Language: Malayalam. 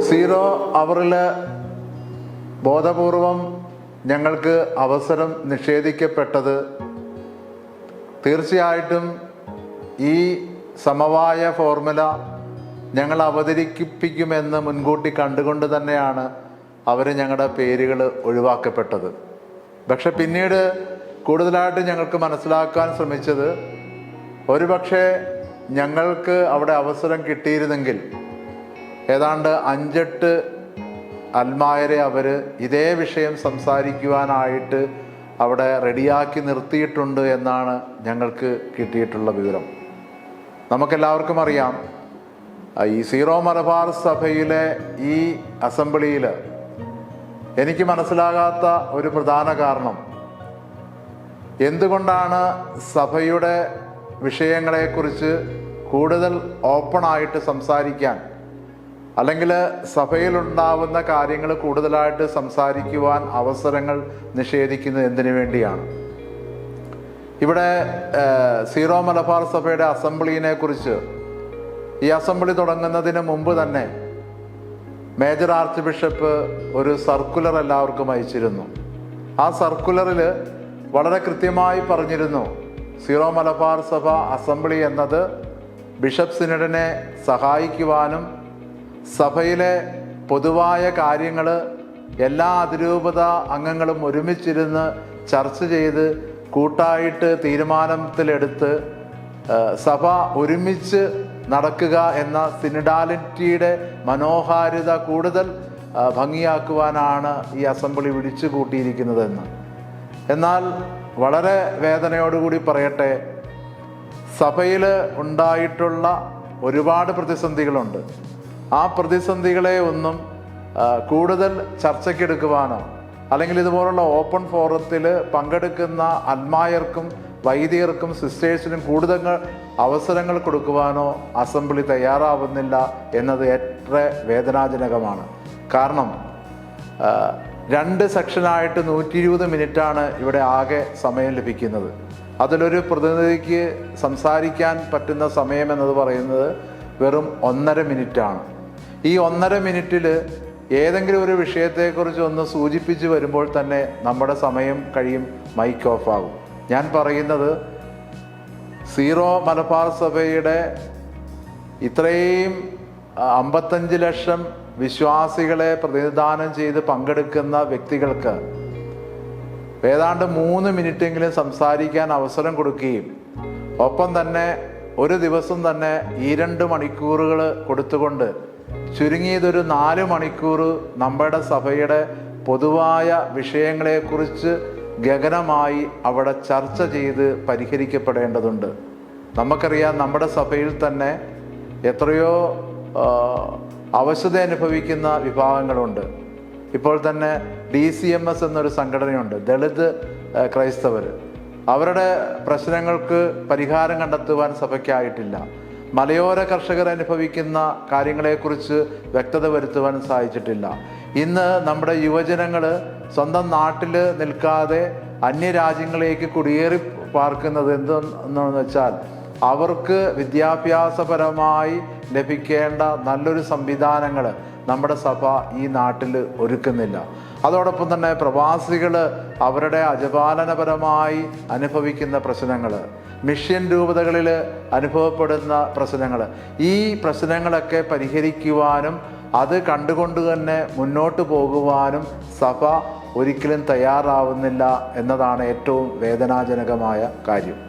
സീറോ അവറിൽ ബോധപൂർവം ഞങ്ങൾക്ക് അവസരം നിഷേധിക്കപ്പെട്ടത് തീർച്ചയായിട്ടും ഈ സമവായ ഫോർമുല ഞങ്ങൾ അവതരിപ്പിക്കുമെന്ന് മുൻകൂട്ടി കണ്ടുകൊണ്ട് തന്നെയാണ് അവർ ഞങ്ങളുടെ പേരുകൾ ഒഴിവാക്കപ്പെട്ടത്. പക്ഷെ പിന്നീട് കൂടുതലായിട്ട് ഞങ്ങൾക്ക് മനസ്സിലാക്കാൻ ശ്രമിച്ചത് ഒരുപക്ഷെ ഞങ്ങൾക്ക് അവിടെ അവസരം കിട്ടിയിരുന്നെങ്കിൽ ഏതാണ്ട് അഞ്ചെട്ട് അൽമായരെ അവർ ഇതേ വിഷയം സംസാരിക്കുവാനായിട്ട് അവിടെ റെഡിയാക്കി നിർത്തിയിട്ടുണ്ട് എന്നാണ് ഞങ്ങൾക്ക് കിട്ടിയിട്ടുള്ള വിവരം. നമുക്കെല്ലാവർക്കും അറിയാം ഈ സീറോ മലബാർ സഭയിലെ ഈ അസംബ്ലിയിൽ എനിക്ക് മനസ്സിലാകാത്ത ഒരു പ്രധാന കാരണം. എന്തുകൊണ്ടാണ് സഭയുടെ വിഷയങ്ങളെക്കുറിച്ച് കൂടുതൽ ഓപ്പണായിട്ട് സംസാരിക്കാൻ അല്ലെങ്കിൽ സഭയിലുണ്ടാവുന്ന കാര്യങ്ങൾ കൂടുതലായിട്ട് സംസാരിക്കുവാൻ അവസരങ്ങൾ നിഷേധിക്കുന്നത് എന്തിനു വേണ്ടിയാണ്? ഇവിടെ സീറോ മലബാർ സഭയുടെ അസംബ്ലിനെ കുറിച്ച് ഈ അസംബ്ലി തുടങ്ങുന്നതിന് മുമ്പ് തന്നെ മേജർ ആർച്ച് ബിഷപ്പ് ഒരു സർക്കുലർ എല്ലാവർക്കും അയച്ചിരുന്നു. ആ സർക്കുലറിൽ വളരെ കൃത്യമായി പറഞ്ഞിരുന്നു സീറോ മലബാർ സഭ അസംബ്ലി എന്നത് ബിഷപ്പ് സിനഡിനെ സഹായിക്കുവാനും സഭയിലെ പൊതുവായ കാര്യങ്ങൾ എല്ലാ അതിരൂപത അംഗങ്ങളും ഒരുമിച്ചിരുന്ന് ചർച്ച ചെയ്ത് കൂട്ടായിട്ട് തീരുമാനത്തിലെടുത്ത് സഭ ഒരുമിച്ച് നടക്കുക എന്ന സിനിഡാലിറ്റിയുടെ മനോഹാരിത കൂടുതൽ ഭംഗിയാക്കുവാനാണ് ഈ അസംബ്ലി വിളിച്ചു കൂട്ടിയിരിക്കുന്നതെന്ന് എന്നാൽ വളരെ വേദനയോടുകൂടി പറയട്ടെ സഭയിൽ ഉണ്ടായിട്ടുള്ള ഒരുപാട് പ്രതിസന്ധികളുണ്ട്. ആ പ്രതിസന്ധികളെ ഒന്നും കൂടുതൽ ചർച്ചയ്ക്കെടുക്കുവാനോ അല്ലെങ്കിൽ ഇതുപോലുള്ള ഓപ്പൺ ഫോറത്തിൽ പങ്കെടുക്കുന്ന അന്മായർക്കും വൈദികർക്കും സിസ്റ്റേഴ്സിനും കൂടുതൽ അവസരങ്ങൾ കൊടുക്കുവാനോ അസംബ്ലി തയ്യാറാവുന്നില്ല എന്നത് ഏറെ വേദനാജനകമാണ്. കാരണം രണ്ട് സെക്ഷനായിട്ട് നൂറ്റി ഇരുപത് മിനിറ്റാണ് ഇവിടെ ആകെ സമയം ലഭിക്കുന്നത്. അതിലൊരു പ്രതിനിധിക്ക് സംസാരിക്കാൻ പറ്റുന്ന സമയം എന്നത് പറയുന്നത് വെറും ഒന്നര മിനിറ്റാണ്. ഈ ഒന്നര മിനിറ്റിൽ ഏതെങ്കിലും ഒരു വിഷയത്തെക്കുറിച്ച് ഒന്ന് സൂചിപ്പിച്ച് വരുമ്പോൾ തന്നെ നമ്മുടെ സമയം കഴിയും മൈക്ക് ഓഫ് ആകും ഞാൻ പറയുന്നത് സീറോ മലബാർ സഭയുടെ ഇത്രയും അമ്പത്തഞ്ച് ലക്ഷം വിശ്വാസികളെ പ്രതിനിധാനം ചെയ്ത് പങ്കെടുക്കുന്ന വ്യക്തികൾക്ക് ഏതാണ്ട് മൂന്ന് മിനിറ്റെങ്കിലും സംസാരിക്കാൻ അവസരം കൊടുക്കുകയും ഒപ്പം തന്നെ ഒരു ദിവസം തന്നെ ഈ രണ്ട് മണിക്കൂറുകൾ കൊടുത്തുകൊണ്ട് ചുരുങ്ങിയതൊരു നാല് മണിക്കൂർ നമ്മുടെ സഭയുടെ പൊതുവായ വിഷയങ്ങളെക്കുറിച്ച് ഗഗനമായി അവിടെ ചർച്ച ചെയ്ത് പരിഹരിക്കപ്പെടേണ്ടതുണ്ട്. നമുക്കറിയാം നമ്മുടെ സഭയിൽ തന്നെ എത്രയോ അവശത അനുഭവിക്കുന്ന വിഭാഗങ്ങളുണ്ട്. ഇപ്പോൾ തന്നെ ഡി സി എം എസ് എന്നൊരു സംഘടനയുണ്ട് ദളിത് ക്രൈസ്തവർ. അവരുടെ പ്രശ്നങ്ങൾക്ക് പരിഹാരം കണ്ടെത്തുവാൻ സഭയ്ക്കായിട്ടില്ല. മലയോര കർഷകർ അനുഭവിക്കുന്ന കാര്യങ്ങളെക്കുറിച്ച് വ്യക്തത വരുത്തുവാൻ സാധിച്ചിട്ടില്ല. ഇന്ന് നമ്മുടെ യുവജനങ്ങൾ സ്വന്തം നാട്ടിൽ നിൽക്കാതെ അന്യരാജ്യങ്ങളിലേക്ക് കുടിയേറി പാർക്കുന്നത് എന്തെന്ന് വെച്ചാൽ അവർക്ക് വിദ്യാഭ്യാസപരമായി ലഭിക്കേണ്ട നല്ലൊരു സംവിധാനങ്ങൾ നമ്മുടെ സഭ ഈ നാട്ടിൽ ഒരുക്കുന്നില്ല. അതോടൊപ്പം തന്നെ പ്രവാസികൾ അവരുടെ അജപാലനപരമായി അനുഭവിക്കുന്ന പ്രശ്നങ്ങൾ. മിഷ്യൻ രൂപതകളിൽ അനുഭവപ്പെടുന്ന പ്രശ്നങ്ങൾ ഈ പ്രശ്നങ്ങളൊക്കെ പരിഹരിക്കുവാനും അത് കണ്ടുകൊണ്ട് തന്നെ മുന്നോട്ട് പോകുവാനും സഭ ഒരിക്കലും തയ്യാറാവുന്നില്ല എന്നതാണ് ഏറ്റവും വേദനാജനകമായ കാര്യം.